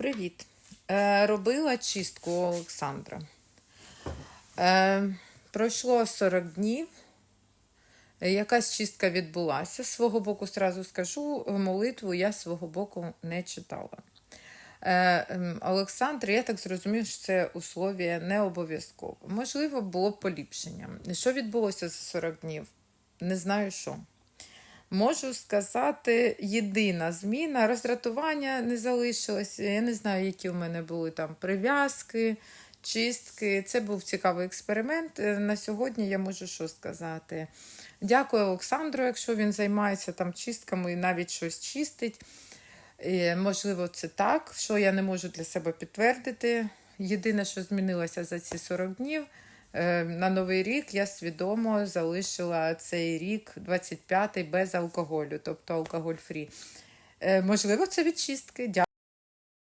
Привіт. Е, робила чистку Олександра. Е, пройшло 40 днів. Якась чистка відбулася. З свого боку, сразу скажу, молитву я з свого боку не читала. Е, Олександр, я так зрозумів, що це условія не обов'язково. Можливо, було б поліпшення. Що відбулося за 40 днів? Не знаю що. Можу сказати, єдина зміна, роздратування не залишилося. Я не знаю, які в мене були там прив'язки, чистки. Це був цікавий експеримент. Е, На сьогодні я можу що сказати. Дякую Олександру, якщо він займається там чистками і навіть щось чистить. Можливо, це так, що я не можу для себе підтвердити. Єдине, що змінилося за ці 40 днів, е, на новий рік я свідомо залишила цей рік, 25-й, без алкоголю, тобто алкоголь фрі. Можливо, це від чистки. Дякую.